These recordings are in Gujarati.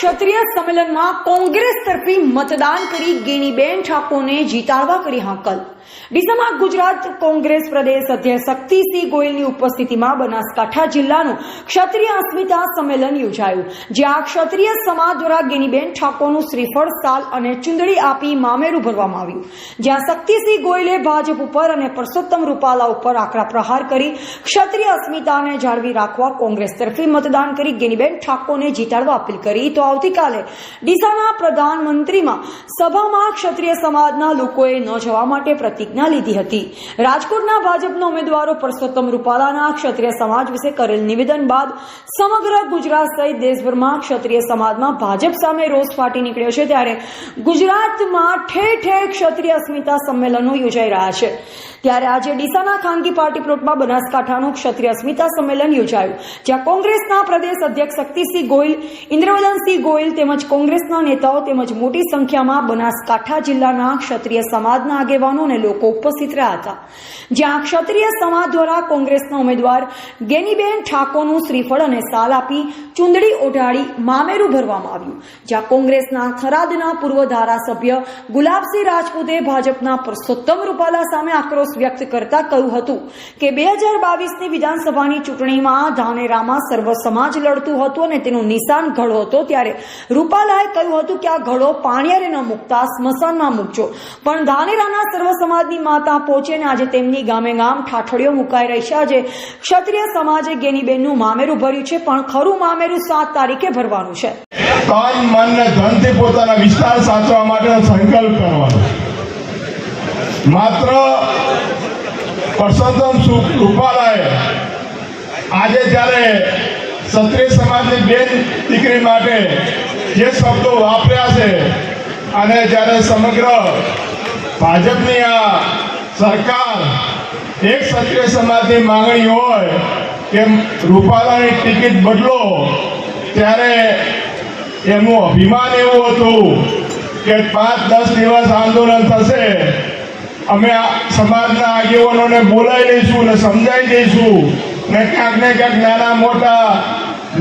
ક્ષત્રિય સંમેલનમાં કોંગ્રેસ તરફી મતદાન કરી ગેનીબેન ઠાકોરને જીતાડવા કરી હાકલ. ડીસામાં ગુજરાત કોંગ્રેસ પ્રદેશ અધ્યક્ષ શક્તિસિંહ ગોયલની ઉપસ્થિતિમાં બનાસકાંઠા જિલ્લાનું ક્ષત્રિય અસ્મિતા સંમેલન યોજાયું, જ્યાં ક્ષત્રિય સમાજ દ્વારા ગેનીબેન ઠાકોરનું શ્રીફળ, સાલ અને ચુંદડી આપી મામેરું ભરવામાં આવ્યું. જ્યાં શક્તિસિંહ ગોયલે ભાજપ ઉપર અને પરસોત્તમ રૂપાલા ઉપર આકરા પ્રહાર કરી ક્ષત્રિય અસ્મિતાને જાળવી રાખવા કોંગ્રેસ તરફી મતદાન કરી ગેનીબેન ઠાકોરને જીતાડવા અપીલ કરી. તો આવતીકાલે ડીસાના પ્રધાનમંત્રીમાં સભામાં ક્ષત્રિય સમાજના લોકોએ ન જવા માટે પ્રતિજ્ઞા લીધી હતી. રાજકોટના ભાજપના ઉમેદવારો પરસોત્તમ રૂપાલાના ક્ષત્રિય સમાજ વિશે કરેલ નિવેદન બાદ સમગ્ર ગુજરાત સહિત દેશભરમાં ક્ષત્રિય સમાજમાં ભાજપ સામે રોષ ફાટી નીકળ્યો છે ત્યારે ગુજરાતમાં ઠેર ઠેર ક્ષત્રિય અસ્મિતા સંમેલનો યોજાઈ રહ્યા છે. ત્યારે આજે ડીસાના ખાનગી પાર્ટી પ્લોટમાં બનાસકાંઠાનું ક્ષત્રિય અસ્મિતા સંમેલન યોજાયું, જ્યાં કોંગ્રેસના પ્રદેશ અધ્યક્ષ શક્તિસિંહ ગોયલ ઇન્દ્રવદનસિંહ ગોયલ તેમજ કોંગ્રેસના નેતાઓ તેમજ મોટી સંખ્યામાં બનાસકાંઠા જિલ્લાના ક્ષત્રિય સમાજના આગેવાનો અને લોકો ઉપસ્થિત રહ્યા હતા. જ્યાં ક્ષત્રિય સમાજ દ્વારા કોંગ્રેસના ઉમેદવાર ગેનીબેન ઠાકોરનું શ્રીફળ અને સાલ આપી ચુંદડી ઓઢાડી મામેરું ભરવામાં આવ્યું. જ્યાં કોંગ્રેસના થરાદના પૂર્વ ધારાસભ્ય ગુલાબસિંહ રાજપૂતે ભાજપના પરસોત્તમ રૂપાલા સામે આક્રોશ વ્યક્ત કરતા કહ્યું હતું કે બે હજાર બાવીસની વિધાનસભાની ચૂંટણીમાં ધાનેરામાં સર્વ સમાજ લડતું હતું અને તેનું નિશાન ઘડો હતો ત્યારે રૂપાલાએ કહ્યું હતું કે આ ઘડો પાણિયારે ન મૂકતા, સ્મશાનમાં મૂકજો. પણ ધાનેરાના સર્વ સમાજની માતા પહોંચે ને આજે તેમની ગામે ગામ ઠાઠડીઓ મુકાઈ રહી છે. આજે ક્ષત્રિય સમાજે ગેનીબેનનું મામેરું ભર્યું છે, પણ ખરું મામેરું સાત તારીખે ભરવાનું છે. તન મન ને ધનથી પોતાના વિસ્તાર સાચવા માટેનો સંકલ્પ કરવાનો માત્ર પરસોત્તમ રૂપાલાએ આજે જ્યારે ક્ષત્રિય સમાજની બેન દીકરી માટે જે શબ્દો વાપર્યા છે અને જ્યારે સમગ્ર ભાજપની આ સરકાર એક ક્ષત્રિય સમાજની માંગણી હોય કે રૂપાલાની ટિકિટ બદલો, ત્યારે એમનું અભિમાન એવું હતું કે પાંચ દસ દિવસ આંદોલન થશે અમે સમાજના આગેવાનોને બોલાવી લઈશું ને સમજાવી દઈશું ને ક્યાંક ને ક્યાંક નાના મોટા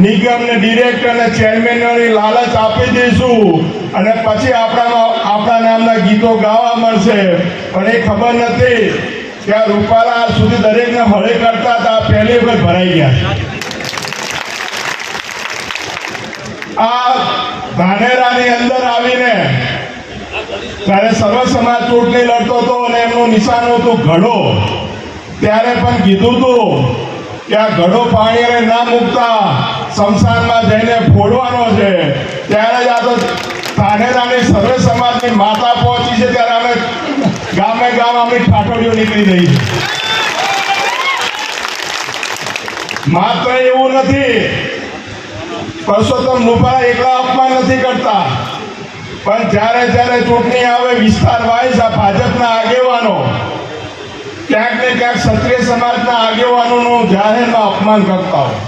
નિગમ ને ડિરેક્ટર ને ચેરમેનોની લાલચ આપી દઈશું. અને પછી આપણામાં આપણા નામના ગીતો ગાવા મળશે. પણ એ ખબર નથી કે આ રૂપાલા સુધી દરેકને હળે કરતા હતા. પહેલી વખત ભરાઈ ગયા આ ધાનેરાની અંદર આવીને ત્યારે સર્વ સમાજ ચૂંટણી લડતો હતો અને એમનું નિશાન હતું ઘડો ત્યારે પણ કીધું હતું કે આ ઘડો પાણી ના મૂકતા સંસારમાં જઈને ફોડવાનો છે. ત્યારે જ આ તો ધાનેરાની સર્વે સમાજની માતા પહોંચી છે. ત્યારે અમે ગામે ગામ આપણી ઠાઠડીઓ નીકળી ગઈ માત્ર એવું નથી. પરસોત્તમ રૂપાળા એકલા અપમાન નથી કરતા. પણ જ્યારે જ્યારે ચૂંટણી આવે વિસ્તાર વાઇઝ આ ભાજપના આગેવાનો ક્યાંક ને ક્યાંક ક્ષત્રિય સમાજના આગેવાનોનું જાહેરમાં અપમાન કરતા હોય.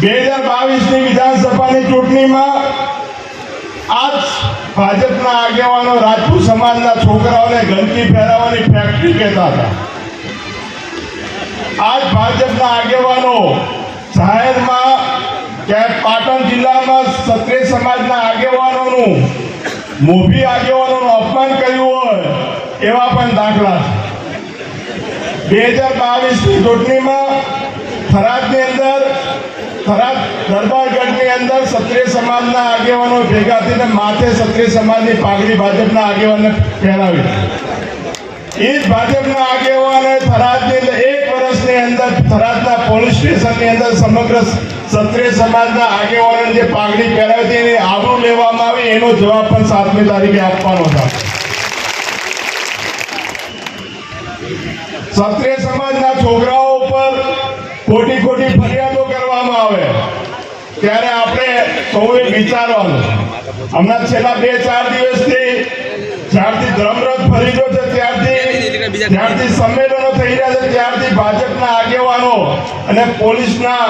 બે હજાર બાવીસની વિધાનસભાની ચૂંટણીમાં આજ ભાજપના આગેવાનો રાજપૂત સમાજના છોકરાઓને ગંદકી ફેરાવવાની ફેક્ટરી કહેતા હતા. આજ ભાજપના આગેવાનો જાહેરમાં કે પાટણ જિલ્લામાં ક્ષત્રિય સમાજના આગેવાનોનું મોભી આગેવાનોનું અપમાન કર્યું હોય, એવા પણ દાખલા છે. બે હજાર બાવીસની ચૂંટણીમાં થરાદની અંદર, થરાદ દરબારગઢની અંદર ક્ષત્રિય સમાજના આગેવાનો ભેગા થઈને માથે ક્ષત્રિય સમાજની પાઘડી ભાજપના આગેવાનને પહેરાવી. એ જ ભાજપના આગેવાને થરાદની એક થરાદના પોલીસ સ્ટેશનની અંદર સમગ્ર ક્ષત્રિય સમાજના આગેવાનોને જે પાઘડી પહેરાવી હતી એની આબરૂ લેવામાં આવી, એનો જવાબ પણ સાતમી તારીખે આપવાનો હતો ક્ષત્રિય સમાજના છોકરાઓ ઉપર ખોટી ખોટી ફરિયાદો કરવામાં આવે. ત્યારે આપણે સૌએ વિચારવાનું હમણાં છેલ્લા બે ચાર દિવસથી જ્યારથી ધર્મરથ ફરી ગયો છે, ત્યારથી જ્યારથી સંમેલનો થઈ રહ્યા છે, ત્યારથી ભાજપના આગેવાનો અને પોલીસના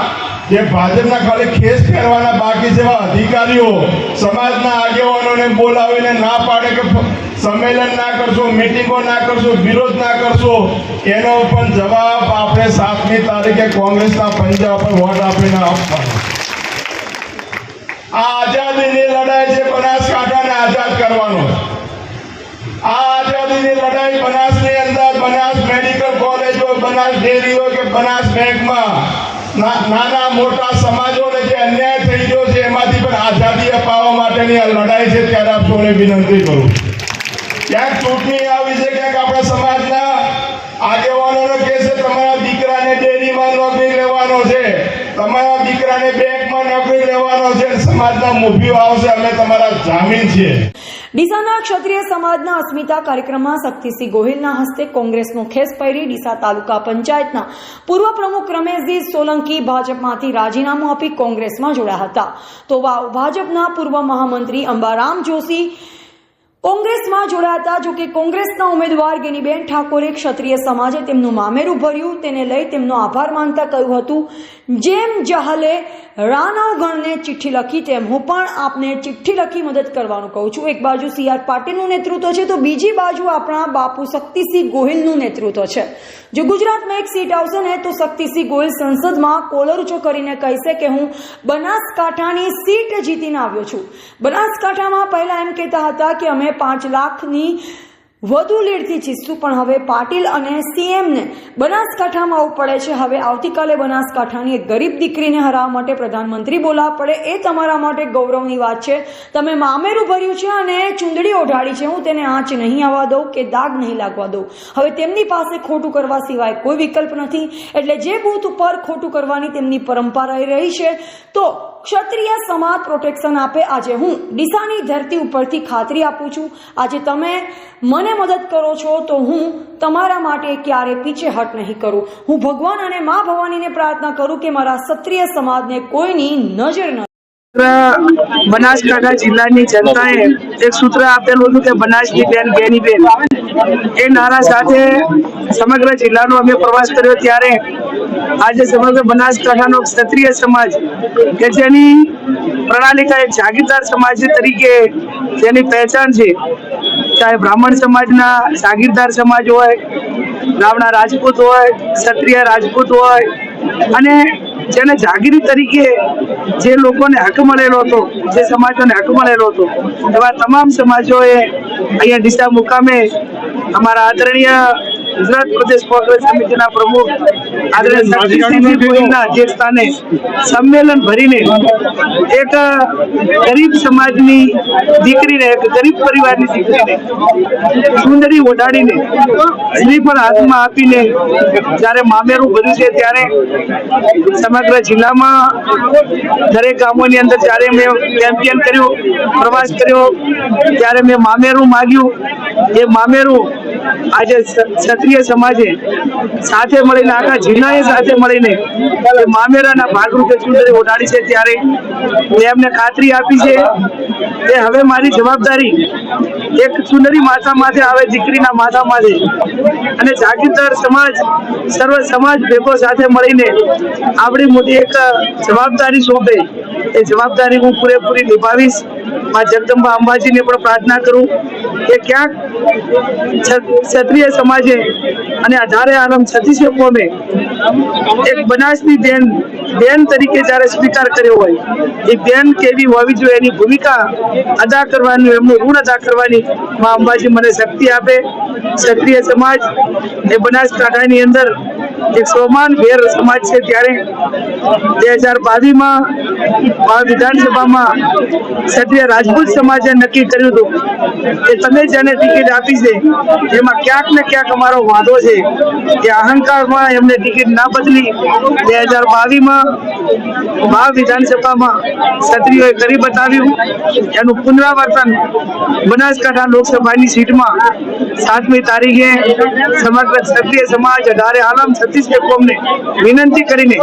જે ભાજપના ખાલી ખેસ પહેરવાના બાકી જેવા અધિકારીઓ સમાજના આગેવાનોને બોલાવીને ના પાડે કે સંમેલન ના કરશો, મિટિંગો ના કરશો, વિરોધ ના કરશો, એનો પણ જવાબ આપણે સાતમી તારીખે કોંગ્રેસના પંજા પર વોટ આપીને આપવાનો. આઝાદીની લડાઈ છે બનાસકાંઠાને આઝાદ કરવાનો. આઝાદીની લડાઈ બનાસની અંદર, બનાસ મેડિકલ કોલેજો બનાસ ડેરીઓ કે બનાસ બેંકમાં. નાના મોટા સમાજોને જે અન્યાય થઈ ગયો છે, એમાંથી પણ આઝાદી અપાવવા માટેની આ લડાઈ છે, ત્યારે આપ સૌને વિનંતી કરું ક્યાંક ચૂંટણી આવી છે, ક્યાંક આપણા સમાજના આગેવાનોને કહે છે, તમારા દીકરાને ડેરીમાં નોકરી લેવાનો છે, તમારા દીકરાને બેંકમાં નોકરી લેવાનો છે સમાજના મુભીઓ આવશે, અમે તમારા જામીન છીએ. ડીસાના ક્ષત્રિય સમાજના અસ્મિતા કાર્યક્રમમાં શક્તિસિંહ ગોહિલના હસ્તે કોંગ્રેસનો ખેસ પહેરી ડીસા તાલુકા પંચાયતના પૂર્વ પ્રમુખ રમેશજી સોલંકી ભાજપમાંથી રાજીનામું આપી કોંગ્રેસમાં જોડાયા હતા. તો વાવ ભાજપના પૂર્વ મહામંત્રી અંબારામ જોશી કોંગ્રેસમાં જોડાયા હતા જો કે કોંગ્રેસના ઉમેદવાર ગેનીબેન ઠાકોરે ક્ષત્રિય સમાજે તેમનું મામેરું ભર્યું, તેને લઈ તેમનો આભાર માનતા કહ્યું હતું. જેમ જહલે રાનવગણને ચિઠ્ઠી લખી, તેમ હું પણ આપને ચિઠ્ઠી લખી મદદ કરવાનું કહું છું. એક બાજુ સી આર પાટીલનું નેતૃત્વ છે, તો બીજી બાજુ આપણા બાપુ શક્તિસિંહ ગોહિલનું નેતૃત્વ છે. જો ગુજરાતમાં એક સીટ આવશે ને, તો શક્તિસિંહ ગોહિલ સંસદમાં કોલરચો કરીને કહેશે કે હું બનાસકાંઠાની સીટ જીતીને આવ્યો છું. બનાસકાંઠામાં પહેલા એમ કહેતા હતા કે અમે પાંચ લાખની વધુ લીડથી જીતશું પણ હવે પાટીલ અને સીએમને બનાસકાંઠામાં આવવું પડે છે. હવે આવતીકાલે બનાસકાંઠાની એક ગરીબ દીકરીને હરાવવા માટે પ્રધાનમંત્રી બોલાવવા પડે એ તમારા માટે ગૌરવની વાત છે. તમે મામેરું ભર્યું છે અને ચૂંદડી ઓઢાડી છે. હું તેને આંચ નહીં આવવા દઉં કે દાગ નહીં લાગવા દઉં. હવે તેમની પાસે ખોટું કરવા સિવાય કોઈ વિકલ્પ નથી. એટલે જે બૂથ ઉપર ખોટું કરવાની તેમની પરંપરા રહી છે, તો ક્ષત્રિય સમાજ પ્રોટેક્શન આપે. આજે હું ડીસાની ધરતી ઉપરથી ખાતરી આપું છું. આજે તમે મને મદદ કરો છો, તો હું તમારા માટે ક્યારે પીછેહટ નહીં કરું. હું ભગવાન અને મા ભવાનીને પ્રાર્થના કરું કે મારા ક્ષત્રિય સમાજને કોઈની નજર ન બનાસકાંઠા જિલ્લાની જનતાએ એક સૂત્ર આપેલું હતું કે બનાસની બેન, બેની બેન. એ નારા સાથે સમગ્ર જિલ્લાનો અમે પ્રવાસ કર્યો ત્યારે આજે સમગ્ર બનાસકાંઠાનો ક્ષત્રિય સમાજ કે જેની પ્રણાલિકા એક જાગીરદાર સમાજ તરીકે જેની પહેચાન છે. ચાહે બ્રાહ્મણ સમાજના જાગીરદાર સમાજ હોય રાવણા રાજપૂત હોય, ક્ષત્રિય રાજપૂત હોય, અને જેને જાગીરી તરીકે જે લોકોને હક મળેલો હતો, જે સમાજોને હક મળેલો હતો, એવા તમામ સમાજોએ અહીંયા ડીસા મુકામે અમારા આદરણીય ગુજરાત પ્રદેશ કોંગ્રેસ સમિતિના પ્રમુખ આદરણીય શક્તિસિંહજી ગોહિલના અધ્યક્ષ સ્થાને સંમેલન ભરીને એક ગરીબ સમાજની દીકરીને એક ગરીબ પરિવારની દીકરીને સુંદરી ઓઢાડીને શ્રીફળ હાથમાં આપીને જ્યારે મામેરું ભર્યું છે ત્યારે સમગ્ર જિલ્લામાં દરેક ગામોની અંદર જ્યારે મેં કેમ્પિયન કર્યું પ્રવાસ કર્યો ત્યારે મેં મામેરું માગ્યું. એ મામેરું આજે ક્ષ- ક્ષત્રિય સમાજે સાથે મળીને, આખા જિલ્લાએ સાથે મળીને મામેરાના ભાગરૂપે ચૂંટણી ઓઢાડી છે ત્યારે એમને ખાતરી આપી છે કે હવે મારી જવાબદારી એક ચુનરી માથા માથે આવે, દીકરીના માથા માથે. અને જાગીરદાર સમાજ, સર્વ સમાજ ભેગો સાથે મળીને આપણી મોટી એક જવાબદારી સોંપે. એ જવાબદારી હું પૂરેપૂરી નિભાવીશ. માં જગદંબા અંબાજીને પણ પ્રાર્થના કરું. કે ક્યાંક ક્ષત્રિય સમાજે અને અઢારે આલમ છત્તીસે કોમે એક બનાસની બેન બેન તરીકે જ્યારે સ્વીકાર કર્યો હોય, એ બેન કેવી હોવી જોઈએ એની ભૂમિકા અદા કરવાની, એમનું ઋણ અદા કરવાની માં અંબાજી મને શક્તિ આપે. ક્ષત્રિય સમાજ એ બનાસકાંઠાની અંદર એક સોમાન ભેર સમાજ છે ત્યારે બે હજાર બાવીસમાં વિધાનસભામાં ક્ષત્રિય રાજપૂત સમાજે નક્કી કર્યું હતું કે તમે જેને ટિકિટ આપી છે, એમાં ક્યાંક ને ક્યાંક અમારો વાંધો છે કે અહંકારમાં એમને ટિકિટ ના બદલી બે હજાર બાવીસમાં ભાવ વિધાનસભામાં ક્ષત્રિયોએ કરી બતાવ્યું. એનું પુનરાવર્તન બનાસકાંઠા લોકસભાની સીટમાં સાતમી તારીખે સમગ્ર ક્ષત્રિય સમાજ, અઢારે આલમ, છત્તીસગઢ કોમને વિનંતી કરીને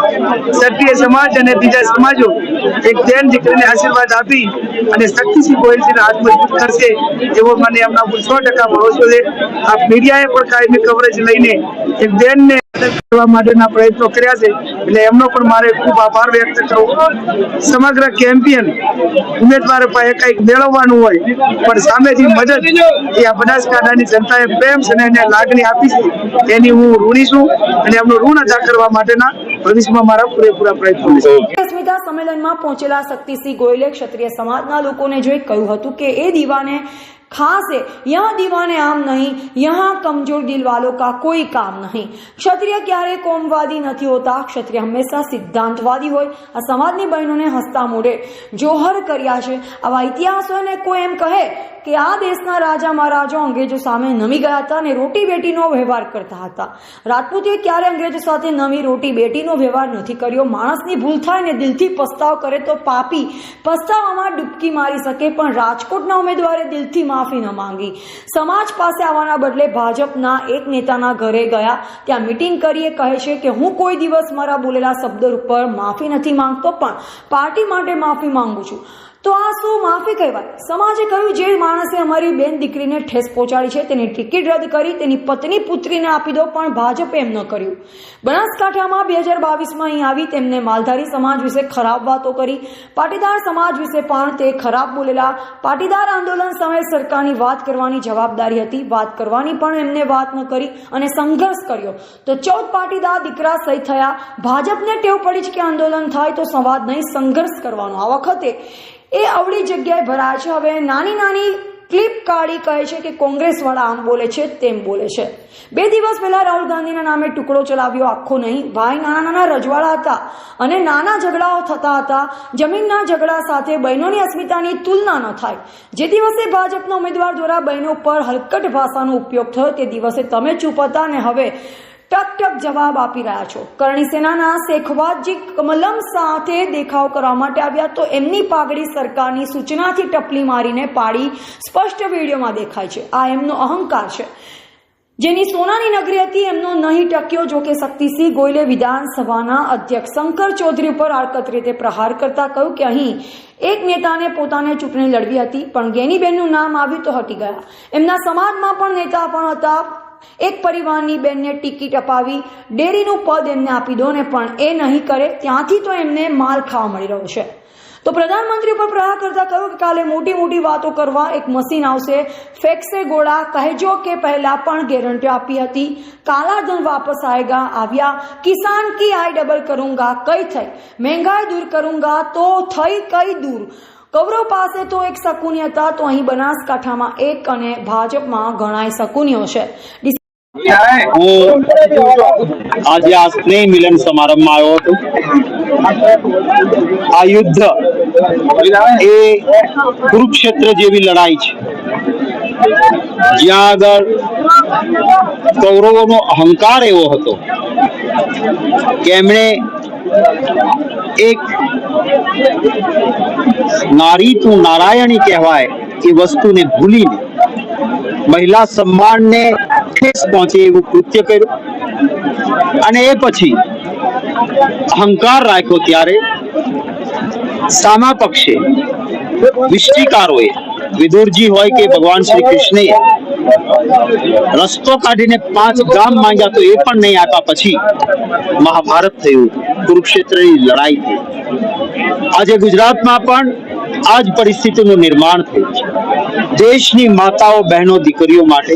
ક્ષત્રિય સમાજ અને બીજા સમાજો એક બેન દીકરીને આશીર્વાદ આપી અને શક્તિસિંહ ગોયલજીના હાથ મજબૂત કરશે એવો મને એમના ઉપર સો ટકા ભરોસો છે. આ મીડિયાએ પણ કાયમી કવરેજ લઈને એક મદદ કરવા માટેના પ્રયત્નો કર્યા છે. એટલે એમનો પણ મારે ખૂબ આભાર વ્યક્ત કરવો સમગ્ર કેમ્પિયન ઉમેદવાર પાસે કંઈક મેળવવાનું હોય, પણ સામેથી મદદ એ આ બનાસકાંઠાની જનતાએ પ્રેમ અને એને લાગણી આપી છે. એની હું ઋણી છું અને એમનું ઋણ અદા કરવા માટેના પ્રદેશમાં મારા પૂરેપૂરા પ્રયત્નો અસ્મિતા સંમેલનમાં પહોંચેલા શક્તિસિંહ ગોયલે ક્ષત્રિય સમાજના લોકોને જોઈ કહ્યું હતું કે એ દીવાને खास है यहाँ दीवाने आम नहीं यहाँ कमजोर दिल वालों का कोई काम नहीं ક્ષત્રિય ક્યારે કોમવાદી નથી હોતા ક્ષત્રિય હંમેશા સિદ્ધાંતવાદી હોય આ સમાજની બહેનોને હસતા મોઢે જોહર કર્યા છે આવા ઇતિહાસોને કોઈ એમ કહે કે આ દેશના રાજા મહારાજો અંગ્રેજો સામે નમી ગયા હતા અને રોટી બેટીનો વ્યવહાર કરતા હતા રાજપૂતે ક્યારે અંગ્રેજો સાથે નવી રોટી બેટીનો વ્યવહાર નથી કર્યો માણસની ભૂલ થાય ને દિલથી પસ્તાવ કરે તો પાપી પસ્તાવામાં ડૂબકી મારી શકે પણ રાજકોટના ઉમેદવારે દિલથી માફી ન માંગી. સમાજ પાસે આવવાના બદલે ભાજપના એક નેતાના ઘરે ગયા. ત્યાં મિટિંગ કરીએ કહે છે કે હું કોઈ દિવસ મારા બોલેલા શબ્દ ઉપર માફી નથી માંગતો, પણ પાર્ટી માટે માફી માંગુ છું. તો આ શું માફી કહેવાય? સમાજે કહ્યું જે માણસે અમારી બેન દીકરીને ઠેસ પહોંચાડી છે? તેની ટિકિટ રદ કરી, તેની પત્ની પુત્રીને આપી દો, પણ ભાજપે એમ ન કર્યું. બનાસકાંઠામાં બે હજાર બાવીસમાં અહીં આવી તેમને માલધારી સમાજ વિશે ખરાબ વાતો કરી. પાટીદાર સમાજ વિશે પણ તે ખરાબ બોલેલા. પાટીદાર આંદોલન સમયે સરકારની વાત કરવાની જવાબદારી હતી. વાત કરવાની પણ એમને વાત ન કરી અને સંઘર્ષ કર્યો. તો ચૌદ પાટીદાર દીકરા સહી થયા. ભાજપને ટેવ પડી છે કે આંદોલન થાય તો સંવાદ નહીં, સંઘર્ષ કરવાનો. આ વખતે એ અવળી જગ્યાએ ભરાય છે. હવે નાની નાની ક્લિપ કાઢી કહે છે કે કોંગ્રેસ વાળા આમ બોલે છે, તેમ બોલે છે. બે દિવસ પહેલા રાહુલ ગાંધીના નામે ટુકડો ચલાવ્યો, આખો નહીં. ભાઈ નાના નાના રજવાડા હતા અને નાના ઝઘડાઓ થતા હતા. જમીનના ઝઘડા સાથે બહેનોની અસ્મિતાની તુલના ન થાય. જે દિવસે ભાજપના ઉમેદવાર દ્વારા બહેનો પર હલકટ ભાષાનો ઉપયોગ થયો, તે દિવસે તમે ચૂપ હતા અને હવે ટક ટક જવાબ આપી રહ્યા છો. કરણી સેનાના શેખવાજી કમલમ સાથે દેખાવ કરવા માટે આવ્યા તો એમની પાઘડી સરકારની સૂચનાથી ટપલી મારીને પાડી. સ્પષ્ટ વિડીયોમાં દેખાય છે. આ એમનો અહંકાર છે. જેની સોનાની નગરી હતી એમનો નહીં ટક્યો જો કે શક્તિસિંહ ગોયલે વિધાનસભાના અધ્યક્ષ શંકર ચૌધરી ઉપર આડકત રીતે પ્રહાર કરતા કહ્યું કે અહીં એક નેતાને પોતાને ચૂંટણી લડવી હતી, પણ ગેનીબેનનું નામ આવ્યું તો હટી ગયા. એમના સમાજમાં પણ નેતા પણ હતા. એક પરિવારની બેનને ટિકિટ અપાવી, ડેરીનું પદ એમને આપી દો ને પણ એ નહીં કરે, ત્યાંથી તો એમને માલ ખાવા મળી રહ્યો છે. તો પ્રધાનમંત્રી ઉપર પ્રહાર કરતા કહ્યું કે કાલે મોટી મોટી વાતો કરવા એક મશીન આવશે. ફેંકશે ગોળા કહેજો કે પહેલા પણ ગેરંટીઓ આપી હતી. કાલા ધન વાપસ આएगा આવ્યા. કિસાન કી આઈ ડબલ કરુંગા, કઈ થઈ? મહેંગાઈ દૂર કરુંગા, તો થઈ કઈ દૂર? કૌરવ પાસે તો એક શકુની હતા, તો અહીં બનાસકાંઠામાં એક અને ભાજપમાં ઘણાય શકુનીઓ છે. આજે આ સ્નેહ મિલન સમારંભમાં આવ્યો હતો. આ યુદ્ધ એ કુરુક્ષેત્ર જેવી લડાઈ છે. જ્યાં આગળ કૌરવોનો અહંકાર એવો હતો કે એમણે એક નારી તું નારાયણી કહેવાય એ વસ્તુને ભૂલીને મહિલા સન્માનને ઠેસ પહોંચે એવું કૃત્ય કર્યું. અને એ પછી અહંકાર રાખ્યો ત્યારે સામા પક્ષે વિષ્ટિકારોએ, વિદુરજી હોય કે ભગવાન શ્રી કૃષ્ણએ, રસ્તો કાઢીને પાંચ ગામ માંગ્યા તો એ પણ નહીં આપ્યા. પછી મહાભારત થયું, કુરુક્ષેત્રની લડાઈ થઈ. આજે ગુજરાતમાં પણ આ જ પરિસ્થિતિનું નિર્માણ થયું છે. દેશની માતાઓ બહેનો દીકરીઓ માટે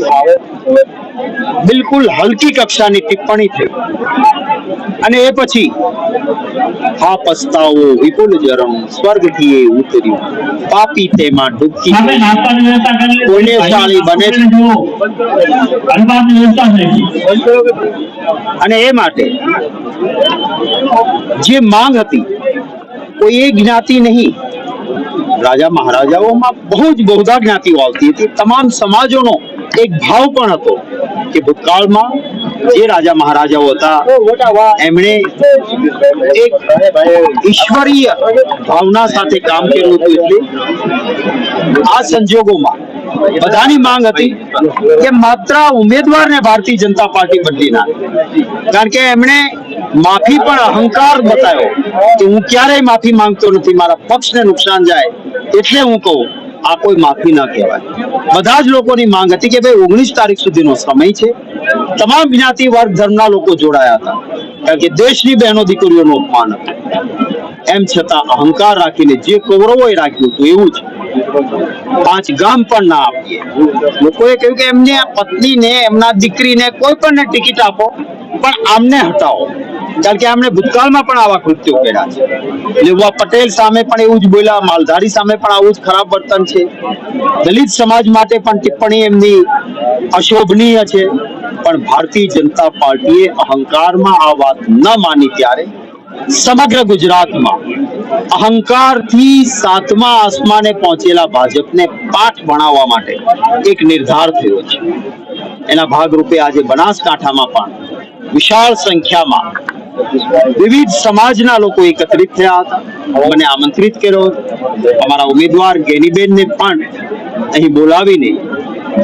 બિલકુલ હલકી કક્ષાની ટિપ્પણી થઈ. અને એ પછી હા પસ્તાવો વિપુલ જરમ સ્વર્ગથી એ ઉતર્યું. પાપી તેમાં ડૂબકી. પુણ્યશાળી બને અને એ માટે જે માંગ હતી કોઈ એ જ્ઞાતિ નહીં. રાજા મહારાજાઓમાં બહુ જ બહુધા જ્ઞાતિઓ આવતી હતી. તમામ સમાજોનો એક ભાવ પણ હતો. કે ભૂતકાળમાં જે રાજા મહારાજાઓ હતા, એમણે એક ઈશ્વરીય ભાવના સાથે કામ કર્યું હતું એટલે આ સંજોગોમાં બધાની માંગ હતી કે માત્ર ઉમેદવારને ભારતીય જનતા પાર્ટી બદલી ના કારણ કે એમણે માફી પણ અહંકાર બતાવ્યો કે હું ક્યારેય માફી માંગતો નથી, મારા પક્ષને નુકસાન જાય, એટલે હું કહું આ કોઈ માફી ન કહેવાય. બધા જ લોકોની માંગ હતી કે ભાઈ ઓગણીસ તારીખ સુધીનો સમય છે. તમામ જ્ઞાતિ વર્ગ ધર્મના લોકો જોડાયા હતા. કારણ કે દેશની બહેનો દીકરીઓનું અપમાન હતું. એમ છતાં અહંકાર રાખીને જે કૌરવોએ રાખ્યું હતું એવું જ. પાંચ ગામ પણ ના આપીએ લોકોએ કહ્યું કે એમને પત્નીને, એમના દીકરીને કોઈ પણ ટિકિટ આપો, પણ આમને હટાવો. કારણ કે એમણે ભૂતકાળમાં પણ આવા કૃત્યો કર્યા છે. લેવા પટેલ સામે પણ એવું જ બોલ્યા, માલધારી સામે પણ આવું જ ખરાબ વર્તન છે. દલિત સમાજ માટે પણ ટિપ્પણી એમની અશોભનીય છે. પણ ભારતીય જનતા પાર્ટીએ અહંકારમાં આ વાત ન માની ત્યારે સમગ્ર ગુજરાતમાં અહંકારથી સાતમા આસમાને પહોંચેલા ભાજપને પાઠ ભણાવવા માટે એક નિર્ધાર થયો છે. એના ભાગરૂપે આજે બનાસકાંઠામાં પણ વિશાળ સંખ્યામાં વિવિધ સમાજના લોકો એકત્રિત થયા હતા. મને આમંત્રિત કર્યો અમારા ઉમેદવાર ગેનીબેનને પણ અહીં બોલાવીને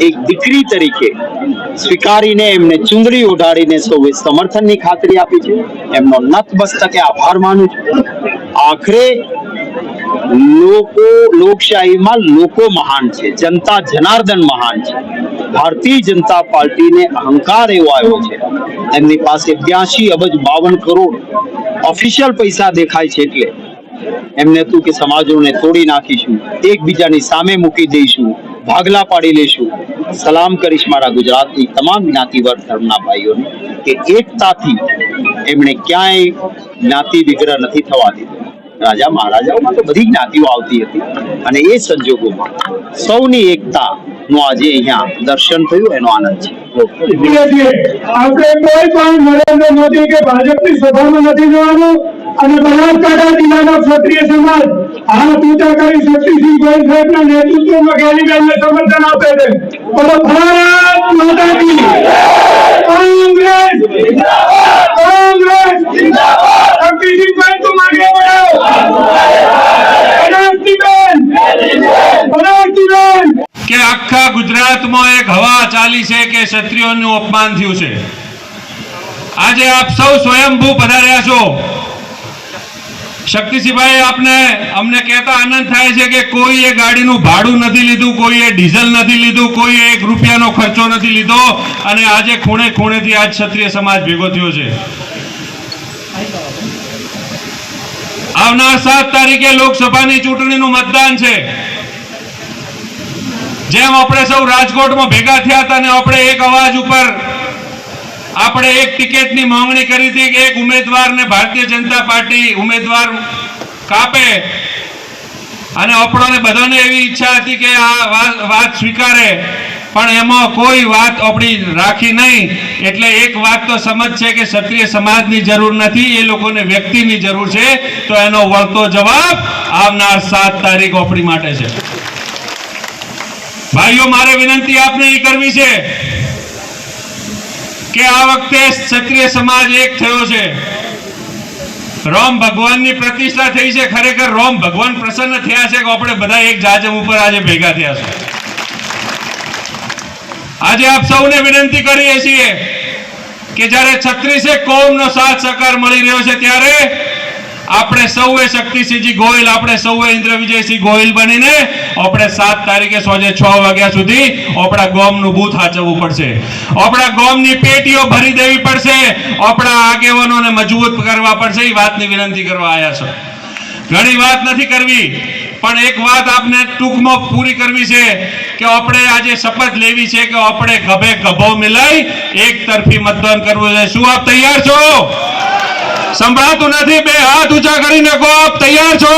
એક દીકરી તરીકે સ્વીકારીને એમને ચુંદડી ઉડાડીને સૌએ સમર્થનની ખાતરી આપી છે. એમનો નતમસ્તકે આભાર માનું છું. આખરે લોકો, લોકશાહીમાં લોકો મહાન છે. જનતા જનાર્દન મહાન છે. ભારતીય જનતા પાર્ટીને અહંકાર એવો આવ્યો છે. એમની પાસે બ્યાસી અબજ બાવન કરોડ ઓફિશિયલ પૈસા દેખાય છે એટલે એમને હતું કે સમાજોને તોડી નાખીશું, એકબીજાની સામે મૂકી દઈશું, ભાગલા પાડી લેશું સલામ કરીશ મારા ગુજરાતની તમામ જ્ઞાતિવર ધર્મના ભાઈઓને કે એકતાથી એમણે ક્યાંય જ્ઞાતિ વિગ્રહ નથી થવા દીધો રાજા મહારાજાઓમાં તો બધી જ્ઞાતિઓ આવતી હતી અને એ સંજોગોમાં સૌની એકતા નું આજે અહીંયા દર્શન થયું, એનો આનંદ છે. આપણે કોઈ પણ નરેન્દ્ર મોદી કે ભાજપની સભામાં નથી જવાનું અને બનાસકાંઠા જિલ્લાનો ક્ષત્રિય સમાજ. હાથ ઊંચા કરી શક્તિસિંહ ગોહિલ સાહેબના નેતૃત્વમાં ગેલીબેનને સમર્થન આપે છે. કે આખા ગુજરાતમાં એક હવા ચાલી છે કે ક્ષત્રિયોનું અપમાન થયું છે? આજે આપ સૌ સ્વયંભૂ પધાર્યા છો. શક્તિસિંહભાઈ, આપને, અમને કહેતા આનંદ થાય છે કે કોઈએ ગાડીનું ભાડું નથી લીધું કોઈએ ડીઝલ નથી લીધું કોઈએ એક રૂપિયાનો ખર્ચો નથી લીધો અને આજે ખૂણે ખૂણેથી આજ ક્ષત્રિય સમાજ ભેગો થયો છે. આવનાર સાત તારીખે લોકસભાની ચૂંટણીનું મતદાન છે. જેમ આપણે સૌ રાજકોટમાં ભેગા થયા હતા અને આપણે એક અવાજ ઉપર આપણે એક ટિકિટની માંગણી કરી હતી કે એક ઉમેદવારને ભારતીય જનતા પાર્ટી ઉમેદવાર કાપે. અને આપણને બધાને એવી ઈચ્છા હતી કે આ વાત- સ્વીકારે. પણ એમાં કોઈ વાત આપણી રાખી નહીં. એટલે એક વાત તો સમજ છે કે ક્ષત્રિય સમાજની જરૂર નથી, એ લોકોને વ્યક્તિની જરૂર છે. તો એનો વળતો જવાબ આવનાર સાત તારીખ આપણી માટે છે. ભાઈઓ, મારે વિનંતી આપને એ કરવી છે. કે આ વખતે ક્ષત્રિય સમાજ એક થયો છે. રોમ ભગવાનની પ્રતિષ્ઠા થઈ છે. ખરેખર રોમ ભગવાન પ્રસન્ન થયા છે કે આપણે બધા એક જાજમ ઉપર આજે ભેગા થયા છે. આજે આપ સૌને વિનંતી કરીએ છીએ કે જ્યારે છત્રીસે કોમનો સાથ સહકાર મળી રહ્યો છે ત્યારે આપણે સૌએ શક્તિસિંહજી ગોયલ, આપણે સૌએ ઇન્દ્ર વિજયસિંહ ગોયલ બનીને આપણે સાત તારીખે સોજે છ વાગ્યા સુધી આપણા ગોમનું બૂથ હાચવવું પડશે. આપણા ગોમની પેટીઓ ભરી દેવી પડશે. આપણા આગેવાનોને મજબૂત કરવા પડશે. એ વાતની વિનંતી કરવા આવ્યા છો. ઘણી વાત નથી કરવી, પણ એક વાત આપને ટૂંકમાં પૂરી કરવી છે કે આપણે આજે શપથ લેવી છે કે આપણે ગભે ગભો મિલાઈ એક તરફી મતદાન કરવું છે. શું આપ તૈયાર છો? સંભળાતું નથી. બે હાથ ઊંચા કરીને કહો તૈયાર છો?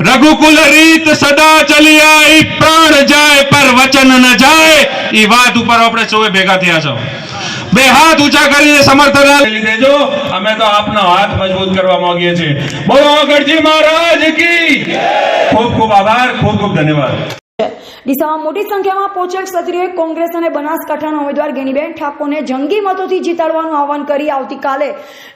રઘુકુલ રીત સદા ચલી આઈ પ્રાણ જાય પર વચન ન જાય. એ વાત ઉપર આપણે સૌએ ભેગા થયા છો. બે હાથ ઊંચા કરીને સમર્થન આપી. દેજો અમે તો આપનો હાથ મજબૂત કરવા માંગીએ છીએ. બોલો ગઢજી મહારાજ કી. ખૂબ ખૂબ આભાર, ખૂબ ખૂબ ધન્યવાદ. ડીસામાં મોટી સંખ્યામાં પહોંચેલ ક્ષત્રિયોએ કોંગ્રેસ અને બનાસકાંઠાના ઉમેદવાર ગેનીબેન ઠાકોરને જંગી મતોથી જીતાડવાનું આહવાન કરી આવતીકાલે.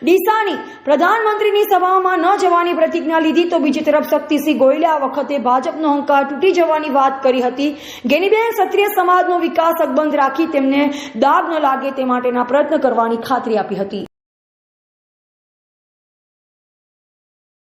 ડીસાની પ્રધાનમંત્રીની સભામાં ન જવાની પ્રતિજ્ઞા લીધી તો બીજી તરફ શક્તિસિંહ ગોયલે આ વખતે ભાજપનો અહંકાર તૂટી જવાની વાત કરી હતી. ગેનીબેન ક્ષત્રિય સમાજનો વિકાસ અકબંધ રાખી તેમને દાગ ન લાગે તે માટેના પ્રયત્ન કરવાની ખાતરી આપી હતી.